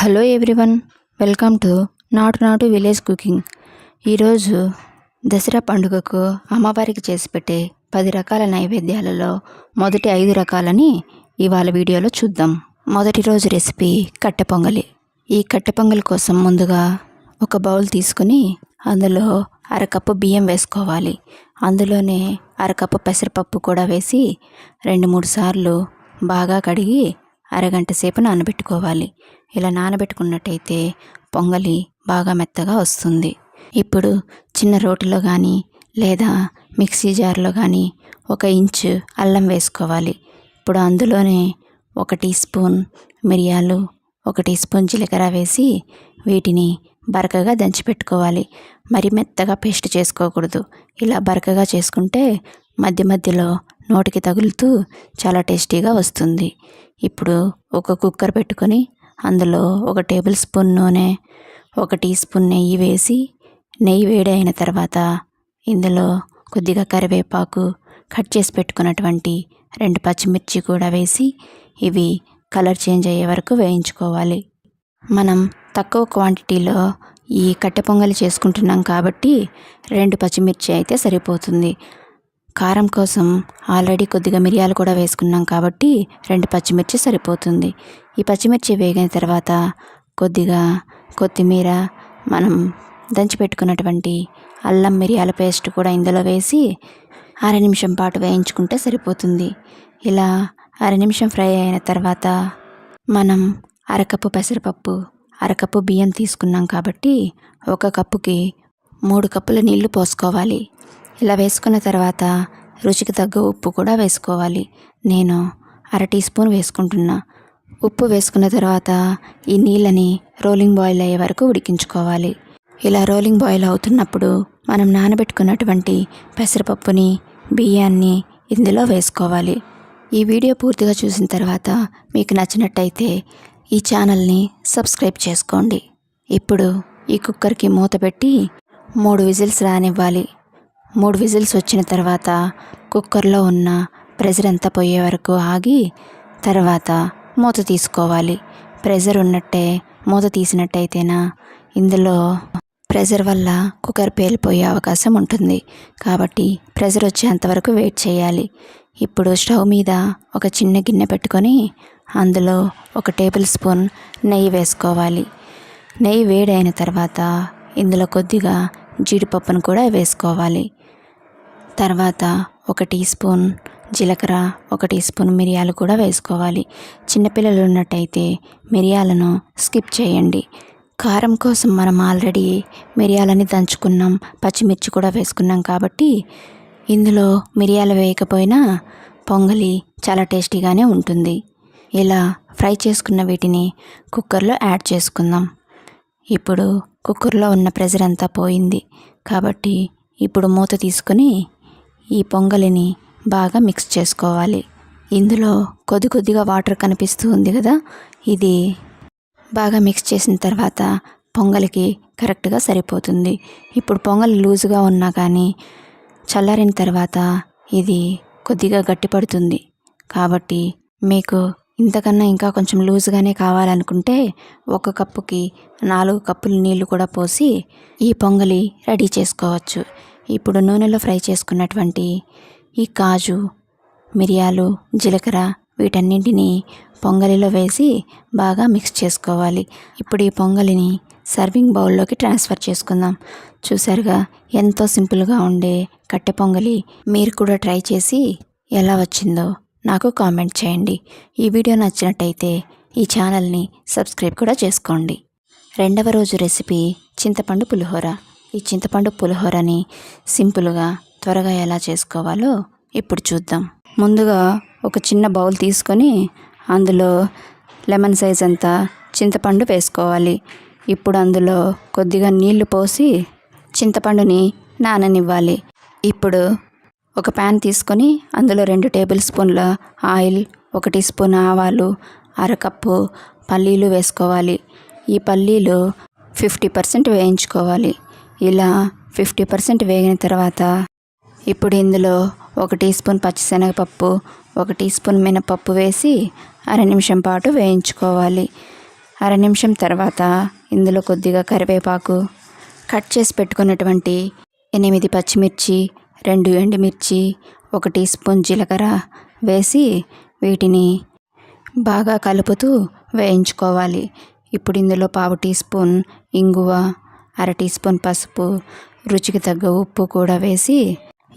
Hello everyone welcome to నాటు నాటు village cooking. ఈరోజు దసరా పండుగకు అమ్మవారికి చేసి పెట్టే పది రకాల నైవేద్యాలలో మొదటి ఐదు రకాలని ఇవాళ వీడియోలో చూద్దాం. మొదటి రోజు రెసిపీ కట్టె పొంగలి. ఈ కట్టె పొంగలి కోసం ముందుగా ఒక బౌల్ తీసుకుని అందులో అరకప్పు బియ్యం వేసుకోవాలి. అందులోనే అరకప్పు పెసరపప్పు కూడా వేసి రెండు మూడు సార్లు బాగా కడిగి అరగంట సేపు నానబెట్టుకోవాలి. ఇలా నానబెట్టుకున్నట్టయితే పొంగలి బాగా మెత్తగా వస్తుంది. ఇప్పుడు చిన్న రోటిలో కానీ లేదా మిక్సీ జార్లో కానీ ఒక ఇంచు అల్లం వేసుకోవాలి. ఇప్పుడు అందులోనే ఒక టీ స్పూన్ మిరియాలు ఒక టీ స్పూన్ జీలకర్ర వేసి వీటిని బరకగా దంచిపెట్టుకోవాలి. మరి మెత్తగా పేస్ట్ చేసుకోకూడదు. ఇలా బరకగా చేసుకుంటే మధ్య మధ్యలో నోటికి తగులుతూ చాలా టేస్టీగా వస్తుంది. ఇప్పుడు ఒక కుక్కర్ పెట్టుకొని అందులో ఒక టేబుల్ స్పూన్ నూనె ఒక టీ స్పూన్ నెయ్యి వేసి నెయ్యి వేడి అయిన తర్వాత ఇందులో కొద్దిగా కరివేపాకు కట్ చేసి పెట్టుకున్నటువంటి రెండు పచ్చిమిర్చి కూడా వేసి ఇవి కలర్ చేంజ్ అయ్యే వరకు వేయించుకోవాలి. మనం తక్కువ క్వాంటిటీలో ఈ కట్టె పొంగలి చేసుకుంటున్నాం కాబట్టి రెండు పచ్చిమిర్చి అయితే సరిపోతుంది. కారం కోసం ఆల్రెడీ కొద్దిగా మిరియాలు కూడా వేసుకున్నాం కాబట్టి రెండు పచ్చిమిర్చి సరిపోతుంది. ఈ పచ్చిమిర్చి వేగిన తర్వాత కొద్దిగా కొత్తిమీర మనం దంచి పెట్టుకున్నటువంటి అల్లం మిరియాల పేస్ట్ కూడా ఇందులో వేసి అర నిమిషం పాటు వేయించుకుంటే సరిపోతుంది. ఇలా అర నిమిషం ఫ్రై అయిన తర్వాత మనం అరకప్పు పెసరపప్పు అరకప్పు బియ్యం తీసుకున్నాం కాబట్టి ఒక కప్పుకి మూడు కప్పుల నీళ్ళు పోసుకోవాలి. ఇలా వేసుకున్న తర్వాత రుచికి తగ్గ ఉప్పు కూడా వేసుకోవాలి. నేను అర టీ స్పూన్ వేసుకుంటున్నా. ఉప్పు వేసుకున్న తర్వాత ఈ నీళ్ళని రోలింగ్ బాయిల్ అయ్యే వరకు ఉడికించుకోవాలి. ఇలా రోలింగ్ బాయిల్ అవుతున్నప్పుడు మనం నానబెట్టుకున్నటువంటి పెసరపప్పుని బియ్యాన్ని ఇందులో వేసుకోవాలి. ఈ వీడియో పూర్తిగా చూసిన తర్వాత మీకు నచ్చినట్టయితే ఈ ఛానల్ని సబ్స్క్రైబ్ చేసుకోండి. ఇప్పుడు ఈ కుక్కర్కి మూత పెట్టి మూడు విజిల్స్ రానివ్వాలి. మూడు విజిల్స్ వచ్చిన తర్వాత కుక్కర్లో ఉన్న ప్రెజర్ అంతా పోయే వరకు ఆగి తర్వాత మూత తీసుకోవాలి. ప్రెజర్ ఉన్నట్టే మూత తీసినట్టయితేనా? ఇందులో ప్రెజర్ వల్ల కుక్కర్ పేలిపోయే అవకాశం ఉంటుంది. కాబట్టి ప్రెజర్ వచ్చేంతవరకు వెయిట్ చేయాలి. ఇప్పుడు స్టవ్ మీద ఒక చిన్న గిన్నె పెట్టుకొని అందులో ఒక టేబుల్ స్పూన్ నెయ్యి వేసుకోవాలి. నెయ్యి వేడైన తర్వాత ఇందులో కొద్దిగా జీడిపప్పును కూడా వేసుకోవాలి. తర్వాత ఒక టీ స్పూన్ జీలకర్ర ఒక టీ స్పూన్ మిరియాలు కూడా వేసుకోవాలి. చిన్నపిల్లలు ఉన్నట్టయితే మిరియాలను స్కిప్ చేయండి. కారం కోసం మనం ఆల్రెడీ మిరియాలని దంచుకున్నాం పచ్చిమిర్చి కూడా వేసుకున్నాం కాబట్టి ఇందులో మిరియాలు వేయకపోయినా పొంగలి చాలా టేస్టీగానే ఉంటుంది. ఇలా ఫ్రై చేసుకున్న వీటిని కుక్కర్లో యాడ్ చేసుకుందాం. ఇప్పుడు కుక్కర్లో ఉన్న ప్రెజర్ అంతా పోయింది కాబట్టి ఇప్పుడు మూత తీసుకొని ఈ పొంగలిని బాగా మిక్స్ చేసుకోవాలి. ఇందులో కొద్ది కొద్దిగా వాటర్ కనిపిస్తూ ఉంది కదా? ఇది బాగా మిక్స్ చేసిన తర్వాత పొంగలికి కరెక్ట్గా సరిపోతుంది. ఇప్పుడు పొంగలి లూజుగా ఉన్నా కానీ చల్లారిన తర్వాత ఇది కొద్దిగా గట్టిపడుతుంది. కాబట్టి మీకు ఇంతకన్నా ఇంకా కొంచెం లూజ్గానే కావాలనుకుంటే ఒక కప్పుకి నాలుగు కప్పులు నీళ్ళు కూడా పోసి ఈ పొంగలి రెడీ చేసుకోవచ్చు. ఇప్పుడు నూనెలో ఫ్రై చేసుకున్నటువంటి ఈ కాజు మిరియాలు జీలకర్ర వీటన్నింటినీ పొంగలిలో వేసి బాగా మిక్స్ చేసుకోవాలి. ఇప్పుడు ఈ పొంగలిని సర్వింగ్ బౌల్లోకి ట్రాన్స్ఫర్ చేసుకుందాం. చూసారుగా ఎంతో సింపుల్గా ఉండే కట్టె పొంగలి మీరు కూడా ట్రై చేసి ఎలా వచ్చిందో నాకు కామెంట్ చేయండి. ఈ వీడియో నచ్చినట్టయితే ఈ ఛానల్ని సబ్స్క్రైబ్ కూడా చేసుకోండి. రెండవ రోజు రెసిపీ చింతపండు పులిహోర. ఈ చింతపండు పులిహోరని సింపుల్గా త్వరగా ఎలా చేసుకోవాలో ఇప్పుడు చూద్దాం. ముందుగా ఒక చిన్న బౌల్ తీసుకొని అందులో లెమన్ సైజ్ అంతా చింతపండు వేసుకోవాలి. ఇప్పుడు అందులో కొద్దిగా నీళ్ళు పోసి చింతపండుని నాననివ్వాలి. ఇప్పుడు ఒక ప్యాన్ తీసుకొని అందులో రెండు టేబుల్ స్పూన్ల ఆయిల్ ఒక టీ స్పూన్ ఆవాలు అరకప్పు పల్లీలు వేసుకోవాలి. ఈ పల్లీలు ఫిఫ్టీ పర్సెంట్ వేయించుకోవాలి. ఇలా ఫిఫ్టీ పర్సెంట్ వేగిన తర్వాత ఇప్పుడు ఇందులో ఒక టీ స్పూన్ పచ్చిశనగపప్పు ఒక టీ స్పూన్ మినపప్పు వేసి అర నిమిషం పాటు వేయించుకోవాలి. అర నిమిషం తర్వాత ఇందులో కొద్దిగా కరివేపాకు కట్ చేసి పెట్టుకున్నటువంటి ఎనిమిది పచ్చిమిర్చి రెండు ఎండుమిర్చి ఒక టీ స్పూన్ జీలకర్ర వేసి వీటిని బాగా కలుపుతూ వేయించుకోవాలి. ఇప్పుడు ఇందులో పావు టీ స్పూన్ ఇంగువ అర టీ స్పూన్ పసుపు రుచికి తగ్గ ఉప్పు కూడా వేసి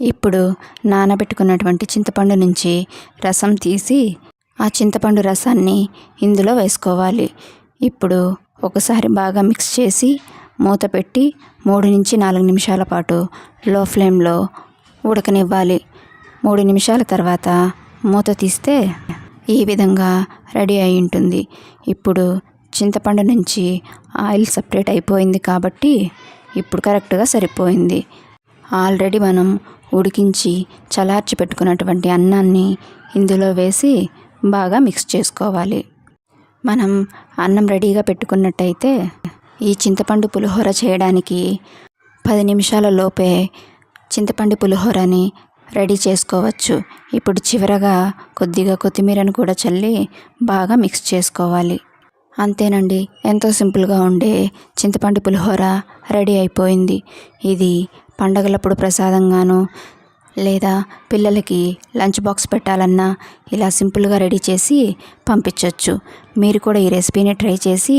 ఇప్పుడు నానబెట్టుకున్నటువంటి చింతపండు నుంచి రసం తీసి ఆ చింతపండు రసాన్ని ఇందులో వేసుకోవాలి. ఇప్పుడు ఒకసారి బాగా మిక్స్ చేసి మూత పెట్టి మూడు నుంచి నాలుగు నిమిషాల పాటు లో ఫ్లేమ్లో ఉడకనివ్వాలి. మూడు నిమిషాల తర్వాత మూత తీస్తే ఈ విధంగా రెడీ అయి ఉంటుంది. ఇప్పుడు చింతపండు నుంచి ఆయిల్ సపరేట్ అయిపోయింది కాబట్టి ఇప్పుడు కరెక్ట్గా సరిపోయింది. ఆల్రెడీ మనం ఉడికించి చలార్చి పెట్టుకున్నటువంటి అన్నాన్ని ఇందులో వేసి బాగా మిక్స్ చేసుకోవాలి. మనం అన్నం రెడీగా పెట్టుకున్నట్టయితే ఈ చింతపండు పులిహోర చేయడానికి పది నిమిషాల లోపే చింతపండు పులిహోరని రెడీ చేసుకోవచ్చు. ఇప్పుడు చివరగా కొద్దిగా కొత్తిమీరను కూడా చల్లి బాగా మిక్స్ చేసుకోవాలి. అంతేనండి. ఎంతో సింపుల్గా ఉండే చింతపండు పులిహోర రెడీ అయిపోయింది. ఇది పండగలప్పుడు ప్రసాదంగాను లేదా పిల్లలకి లంచ్ బాక్స్ పెట్టాలన్నా ఇలా సింపుల్గా రెడీ చేసి పంపించవచ్చు మీరు కూడా ఈ రెసిపీని ట్రై చేసి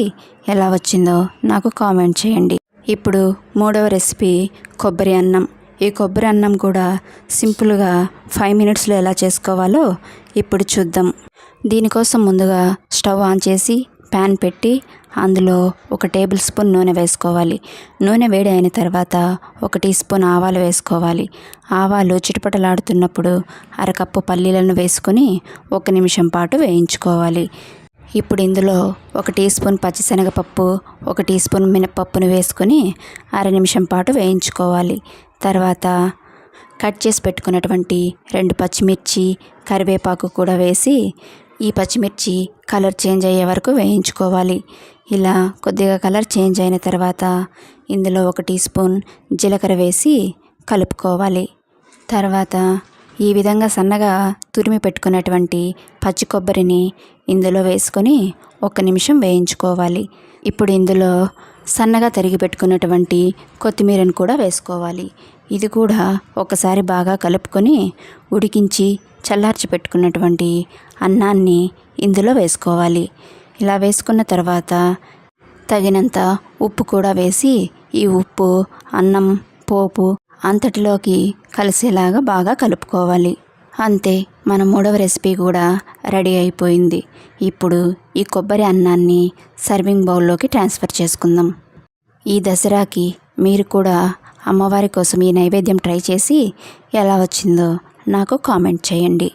ఎలా వచ్చిందో నాకు కామెంట్ చేయండి. ఇప్పుడు మూడవ రెసిపీ కొబ్బరి అన్నం. ఈ కొబ్బరి అన్నం కూడా సింపుల్గా ఫైవ్ మినిట్స్లో ఎలా చేసుకోవాలో ఇప్పుడు చూద్దాం. దీనికోసం ముందుగా స్టవ్ ఆన్ చేసి ప్యాన్ పెట్టి అందులో ఒక టేబుల్ స్పూన్ నూనె వేసుకోవాలి. నూనె వేడి అయిన తర్వాత ఒక టీ స్పూన్ ఆవాలు వేసుకోవాలి. ఆవాలు చిటపటలాడుతున్నప్పుడు అరకప్పు పల్లీలను వేసుకొని ఒక నిమిషం పాటు వేయించుకోవాలి. ఇప్పుడు ఇందులో ఒక టీ స్పూన్ పచ్చిశనగపప్పు ఒక టీ స్పూన్ మినపప్పును వేసుకొని అర నిమిషం పాటు వేయించుకోవాలి. తర్వాత కట్ చేసి పెట్టుకున్నటువంటి రెండు పచ్చిమిర్చి కరివేపాకు కూడా వేసి ఈ పచ్చిమిర్చి కలర్ చేంజ్ అయ్యే వరకు వేయించుకోవాలి. ఇలా కొద్దిగా కలర్ చేంజ్ అయిన తర్వాత ఇందులో ఒక టీ స్పూన్ జీలకర్ర వేసి కలుపుకోవాలి. తర్వాత ఈ విధంగా సన్నగా తురిమి పెట్టుకున్నటువంటి పచ్చి కొబ్బరిని ఇందులో వేసుకొని ఒక నిమిషం వేయించుకోవాలి. ఇప్పుడు ఇందులో సన్నగా తరిగి పెట్టుకున్నటువంటి కొత్తిమీరను కూడా వేసుకోవాలి. ఇది కూడా ఒకసారి బాగా కలుపుకొని ఉడికించి చల్లార్చి పెట్టుకున్నటువంటి అన్నాన్ని ఇందులో వేసుకోవాలి. ఇలా వేసుకున్న తర్వాత తగినంత ఉప్పు కూడా వేసి ఈ ఉప్పు అన్నం పోపు అంతటిలోకి కలిసేలాగా బాగా కలుపుకోవాలి. అంతే మన మూడవ రెసిపీ కూడా రెడీ అయిపోయింది. ఇప్పుడు ఈ కొబ్బరి అన్నాన్ని సర్వింగ్ బౌల్లోకి ట్రాన్స్ఫర్ చేసుకుందాం. ఈ దసరాకి మీరు కూడా అమ్మవారి కోసం ఈ నైవేద్యం ట్రై చేసి ఎలా వచ్చిందో నాకు కామెంట్ చేయండి.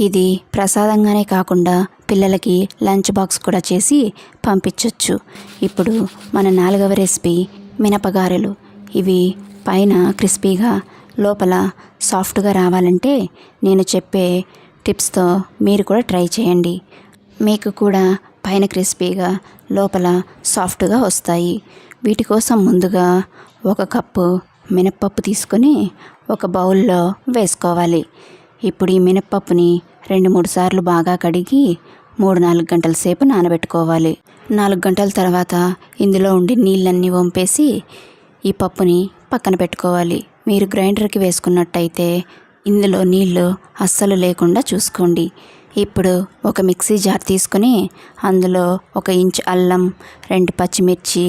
ఇది ప్రసాదంగానే కాకుండా పిల్లలకి లంచ్ బాక్స్ కూడా చేసి పంపించవచ్చు ఇప్పుడు మన నాలుగవ రెసిపీ మినపగారెలు. ఇవి పైన క్రిస్పీగా లోపల సాఫ్ట్గా రావాలంటే నేను చెప్పే టిప్స్తో మీరు కూడా ట్రై చేయండి. మీకు కూడా పైన క్రిస్పీగా లోపల సాఫ్ట్గా వస్తాయి. వీటి కోసం ముందుగా ఒక కప్పు మినప్పప్పు తీసుకొని ఒక బౌల్లో వేసుకోవాలి. ఇప్పుడు ఈ మినప్పప్పుని రెండు మూడు సార్లు బాగా కడిగి మూడు నాలుగు గంటల సేపు నానబెట్టుకోవాలి. నాలుగు గంటల తర్వాత ఇందులో ఉండి నీళ్ళన్నీ వంపేసి ఈ పప్పుని పక్కన పెట్టుకోవాలి. మీరు గ్రైండర్కి వేసుకున్నట్టయితే ఇందులో నీళ్ళు అస్సలు లేకుండా చూసుకోండి. ఇప్పుడు ఒక మిక్సీ జార్ తీసుకొని అందులో ఒక ఇంచ్ అల్లం రెండు పచ్చిమిర్చి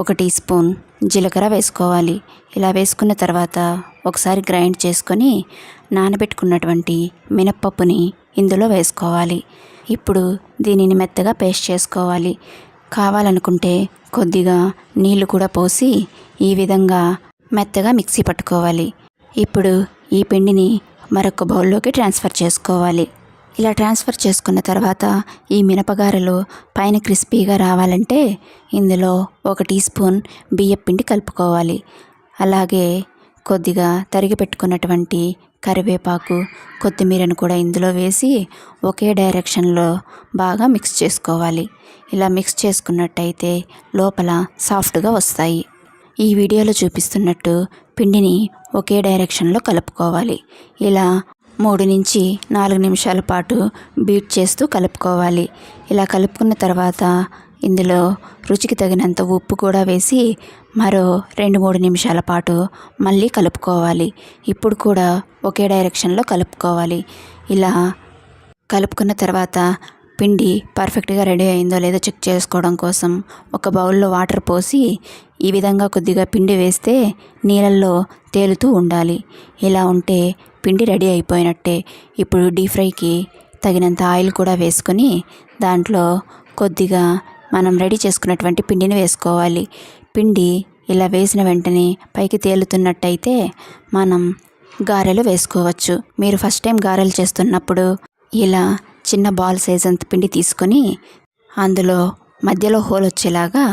ఒక టీ స్పూన్ జీలకర్ర వేసుకోవాలి. ఇలా వేసుకున్న తర్వాత ఒకసారి గ్రైండ్ చేసుకొని నానబెట్టుకున్నటువంటి మినప్పప్పుని ఇందులో వేసుకోవాలి. ఇప్పుడు దీనిని మెత్తగా పేస్ట్ చేసుకోవాలి. కావాలనుకుంటే కొద్దిగా నీళ్ళు కూడా పోసి ఈ విధంగా మెత్తగా మిక్సీ పట్టుకోవాలి. ఇప్పుడు ఈ పిండిని మరొక బౌల్లోకి ట్రాన్స్ఫర్ చేసుకోవాలి. ఇలా ట్రాన్స్ఫర్ చేసుకున్న తర్వాత ఈ మినపగారెలు పైన క్రిస్పీగా రావాలంటే ఇందులో ఒక టీ స్పూన్ బియ్యపిండి కలుపుకోవాలి. అలాగే కొద్దిగా తరిగి పెట్టుకున్నటువంటి కరివేపాకు కొత్తిమీరను కూడా ఇందులో వేసి ఒకే డైరెక్షన్లో బాగా మిక్స్ చేసుకోవాలి. ఇలా మిక్స్ చేసుకున్నట్టయితే లోపల సాఫ్ట్గా వస్తాయి. ఈ వీడియోలో చూపిస్తున్నట్టు పిండిని ఒకే డైరెక్షన్లో కలుపుకోవాలి. ఇలా మూడు నుంచి నాలుగు నిమిషాల పాటు బీట్ చేస్తూ కలుపుకోవాలి. ఇలా కలుపుకున్న తర్వాత ఇందులో రుచికి తగినంత ఉప్పు కూడా వేసి మరో రెండు మూడు నిమిషాల పాటు మళ్ళీ కలుపుకోవాలి. ఇప్పుడు కూడా ఒకే డైరెక్షన్లో కలుపుకోవాలి. ఇలా కలుపుకున్న తర్వాత పిండి పర్ఫెక్ట్గా రెడీ అయిందో లేదో చెక్ చేసుకోవడం కోసం ఒక బౌల్లో వాటర్ పోసి ఈ విధంగా కొద్దిగా పిండి వేస్తే నీళ్ళల్లో తేలుతూ ఉండాలి. ఇలా ఉంటే పిండి రెడీ అయిపోయినట్టే. ఇప్పుడు డీప్ ఫ్రైకి తగినంత ఆయిల్ కూడా వేసుకొని దాంట్లో కొద్దిగా మనం రెడీ చేసుకున్నటువంటి పిండిని వేసుకోవాలి. పిండి ఇలా వేసిన వెంటనే పైకి తేలుతున్నట్టయితే మనం గారెలు వేసుకోవచ్చు. మీరు ఫస్ట్ టైం గారెలు చేస్తున్నప్పుడు ఇలా చిన్న బాల్ సైజ్ అంత పిండి తీసుకొని అందులో మధ్యలో హోల్ వచ్చేలాగా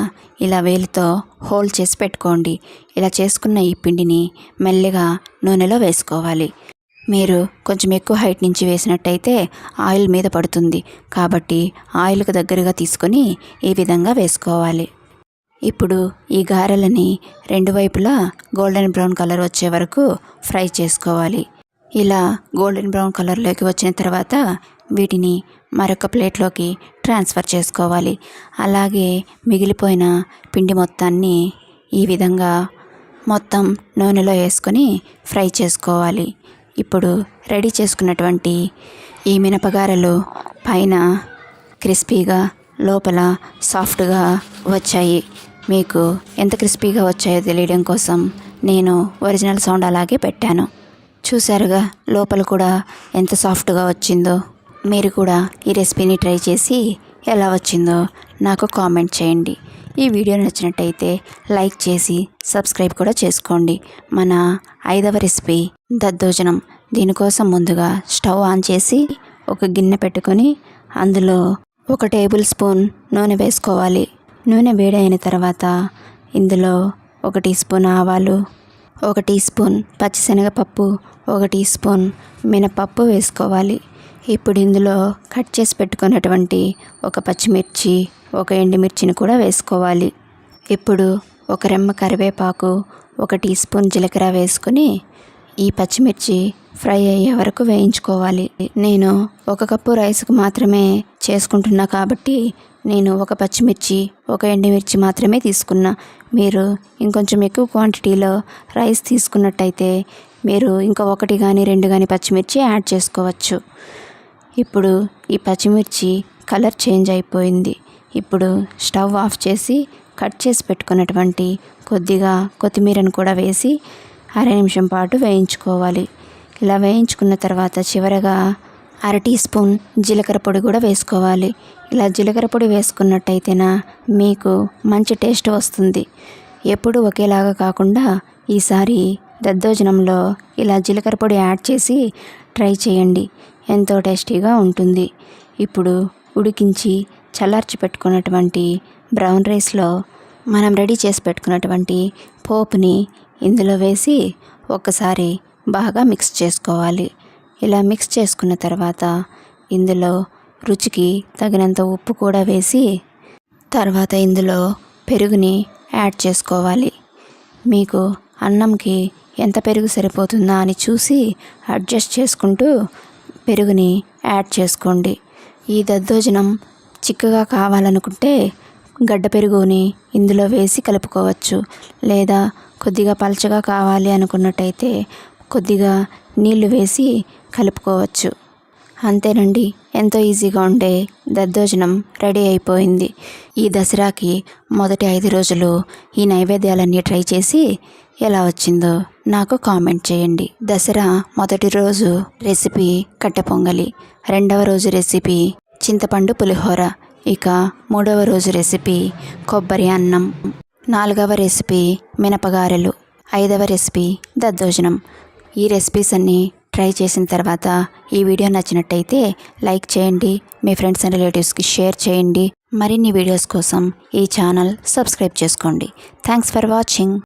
ఇలా వేలితో హోల్ చేసి పెట్టుకోండి. ఇలా చేసుకున్న ఈ పిండిని మెల్లగా నూనెలో వేసుకోవాలి. మీరు కొంచెం ఎక్కువ హైట్ నుంచి వేసినట్టయితే ఆయిల్ మీద పడుతుంది. కాబట్టి ఆయిల్కు దగ్గరగా తీసుకొని ఈ విధంగా వేసుకోవాలి. ఇప్పుడు ఈ గారెలని రెండు వైపులా గోల్డెన్ బ్రౌన్ కలర్ వచ్చే వరకు ఫ్రై చేసుకోవాలి. ఇలా గోల్డెన్ బ్రౌన్ కలర్లోకి వచ్చిన తర్వాత వీటిని మరొక ప్లేట్లోకి ట్రాన్స్ఫర్ చేసుకోవాలి. అలాగే మిగిలిపోయిన పిండి మొత్తాన్ని ఈ విధంగా మొత్తం నూనెలో వేసుకొని ఫ్రై చేసుకోవాలి. ఇప్పుడు రెడీ చేసుకున్నటువంటి ఈ మినపగారెలు పైన క్రిస్పీగా లోపల సాఫ్ట్గా వచ్చాయి. మీకు ఎంత క్రిస్పీగా వచ్చాయో తెలియడం కోసం నేను ఒరిజినల్ సౌండ్ అలాగే పెట్టాను. చూసారుగా లోపల కూడా ఎంత సాఫ్ట్గా వచ్చిందో. మీరు కూడా ఈ రెసిపీని ట్రై చేసి ఎలా వచ్చిందో నాకు కామెంట్ చేయండి. ఈ వీడియో నచ్చినట్టయితే లైక్ చేసి సబ్స్క్రైబ్ కూడా చేసుకోండి. మన ఐదవ రెసిపీ దద్దోజనం. దీనికోసం ముందుగా స్టవ్ ఆన్ చేసి ఒక గిన్నె పెట్టుకొని అందులో ఒక టేబుల్ స్పూన్ నూనె వేసుకోవాలి. నూనె వేడైన తర్వాత ఇందులో ఒక టీ స్పూన్ ఆవాలు ఒక టీ స్పూన్ పచ్చిశనగపప్పు ఒక టీ స్పూన్ మినపప్పు వేసుకోవాలి. ఇప్పుడు ఇందులో కట్ చేసి పెట్టుకున్నటువంటి ఒక పచ్చిమిర్చి ఒక ఎండుమిర్చిని కూడా వేసుకోవాలి. ఇప్పుడు ఒక రెమ్మ కరివేపాకు ఒక టీ స్పూన్ జీలకర్ర వేసుకుని ఈ పచ్చిమిర్చి ఫ్రై అయ్యే వరకు వేయించుకోవాలి. నేను ఒక కప్పు రైస్కి మాత్రమే చేసుకుంటున్నా కాబట్టి నేను ఒక పచ్చిమిర్చి ఒక ఎండుమిర్చి మాత్రమే తీసుకున్నా. మీరు ఇంకొంచెం ఎక్కువ క్వాంటిటీలో రైస్ తీసుకున్నట్టయితే మీరు ఇంకా ఒకటి కానీ రెండు కానీ పచ్చిమిర్చి యాడ్ చేసుకోవచ్చు. ఇప్పుడు ఈ పచ్చిమిర్చి కలర్ చేంజ్ అయిపోయింది. ఇప్పుడు స్టవ్ ఆఫ్ చేసి కట్ చేసి పెట్టుకున్నటువంటి కొద్దిగా కొత్తిమీరను కూడా వేసి అర నిమిషం పాటు వేయించుకోవాలి. ఇలా వేయించుకున్న తర్వాత చివరగా అర టీ స్పూన్ జీలకర్ర పొడి కూడా వేసుకోవాలి. ఇలా జీలకర్ర పొడి వేసుకున్నట్టయితేనా మీకు మంచి టేస్ట్ వస్తుంది. ఎప్పుడు ఒకేలాగా కాకుండా ఈసారి దద్దోజనంలో ఇలా జీలకర్ర పొడి యాడ్ చేసి ట్రై చేయండి. ఎంతో టేస్టీగా ఉంటుంది. ఇప్పుడు ఉడికించి చల్లార్చి పెట్టుకున్నటువంటి బ్రౌన్ రైస్లో మనం రెడీ చేసి పెట్టుకున్నటువంటి పోపుని ఇందులో వేసి ఒక్కసారి బాగా మిక్స్ చేసుకోవాలి. ఇలా మిక్స్ చేసుకున్న తర్వాత ఇందులో రుచికి తగినంత ఉప్పు కూడా వేసి తర్వాత ఇందులో పెరుగుని యాడ్ చేసుకోవాలి. మీకు అన్నంకి ఎంత పెరుగు సరిపోతుందా అని చూసి అడ్జస్ట్ చేసుకుంటూ పెరుగుని యాడ్ చేసుకోండి. ఈ దద్దోజనం చిక్కగా కావాలనుకుంటే గడ్డ పెరుగుని ఇందులో వేసి కలుపుకోవచ్చు. లేదా కొద్దిగా పలచగా కావాలి అనుకున్నట్టయితే కొద్దిగా నీళ్ళు వేసి కలుపుకోవచ్చు. అంతేనండి ఎంతో ఈజీగా ఉండే దద్దోజనం రెడీ అయిపోయింది. ఈ దసరాకి మొదటి ఐదు రోజులు ఈ నైవేద్యాలన్నీ ట్రై చేసి ఎలా వచ్చిందో నాకు కామెంట్ చేయండి. దసరా మొదటి రోజు రెసిపీ కట్టె పొంగలి రెండవ రోజు రెసిపీ చింతపండు పులిహోర ఇక మూడవ రోజు రెసిపీ కొబ్బరి అన్నం. నాలుగవ రెసిపీ మినపగారెలు. ఐదవ రెసిపీ దద్దోజనం. ఈ రెసిపీస్ అన్నీ ట్రై చేసిన తర్వాత ఈ వీడియో నచ్చినట్టయితే లైక్ చేయండి మీ ఫ్రెండ్స్ అండ్ రిలేటివ్స్కి షేర్ చేయండి. మరిన్ని వీడియోస్ కోసం ఈ ఛానల్ సబ్స్క్రైబ్ చేసుకోండి. Thanks for watching.